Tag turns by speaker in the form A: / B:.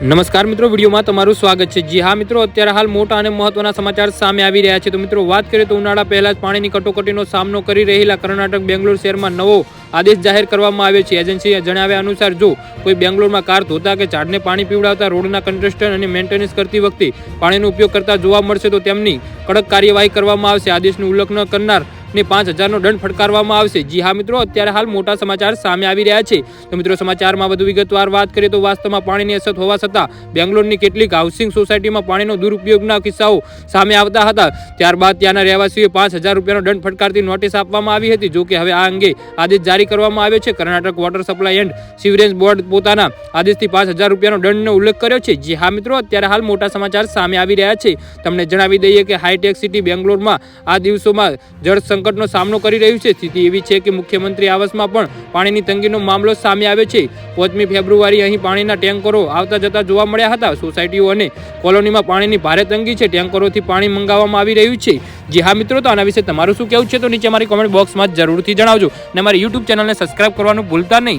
A: નમસ્કાર મિત્રો, વિડીયોમાં તમારું સ્વાગત છે. જી હા મિત્રો, અત્યારે હાલ મોટા અને મહત્વના સમાચાર સામે આવી રહ્યા છે. તો મિત્રો, વાત કરીએ તો ઉનાળા પહેલા જ પાણીની કટોકટીનો સામનો કરી રહેલા કર્ણાટક, બેંગ્લોર શહેરમાં નવો આદેશ જાહેર કરવામાં આવ્યો છે. એજન્સીએ જણાવ્યા અનુસાર, જો કોઈ બેંગ્લોરમાં કાર ધોતા કે ઝાડને પાણી પીવડાવતા રોડના કન્સ્ટ્રક્શન અને મેન્ટેનન્સ કરતી વખતે પાણીનો ઉપયોગ કરતા જોવા મળશે, તો તેમની કડક કાર્યવાહી કરવામાં આવશે. આદેશનું ઉલ્લંઘન કરનાર ને પાંચ હજારનો દંડ ફટકારવામાં આવશે. જી હા મિત્રો, અત્યારે હાલ મોટા સમાચાર સામે આવી રહ્યા છે. તો મિત્રો, સમાચારમાં વધુ વિગતવાર વાત કરીએ તો વાસ્તવમાં પાણીની અછત હોવા છતાં બેંગ્લોરની કેટલીક હાઉસિંગ સોસાયટીમાં પાણીનો દુરુપયોગના કિસ્સાઓ સામે આવતા હતા. ત્યારબાદ ત્યાંના રહેવાસીઓએ પાંચ હજાર રૂપિયાનો દંડ ફટકારતી નોટિસ આપવામાં આવી હતી. જોકે હવે આ અંગે આદેશ જારી કરવામાં આવ્યો છે. Karnataka water supply and sewerage board પોતાના આદેશથી પાંચ હજાર રૂપિયાનો દંડનો ઉલ્લેખ કર્યો છે. જી હા મિત્રો, અત્યારે હાલ મોટા સમાચાર સામે આવી રહ્યા છે. તમને જણાવી દઈએ કે હાઈટેક સિટી બેંગ્લોરમાં આ દિવસોમાં જળ સંકટનો સામનો કરી રહ્યું છે. સ્થિતિ એવી છે કે મુખ્યમંત્રી આવાસમાં પણ પાણીની તંગીનો મામલો સામે આવે છે. પાંચમી ફેબ્રુઆરી અહીં પાણીના ટેન્કરો આવતા જતા જોવા મળ્યા હતા. સોસાયટીઓ અને કોલોનીમાં પાણીની ભારે તંગી છે. ટેન્કરોથી પાણી મંગાવવામાં આવી રહ્યું છે. જી હા મિત્રો, તો આના વિશે તમારું શું કહેવું છે? તો નીચે મારી કોમેન્ટ બોક્સમાં જરૂરથી જણાવજો. અને મારી યુટ્યુબ ચેનલને સબસ્ક્રાઇબ કરવાનું ભૂલતા નહીં.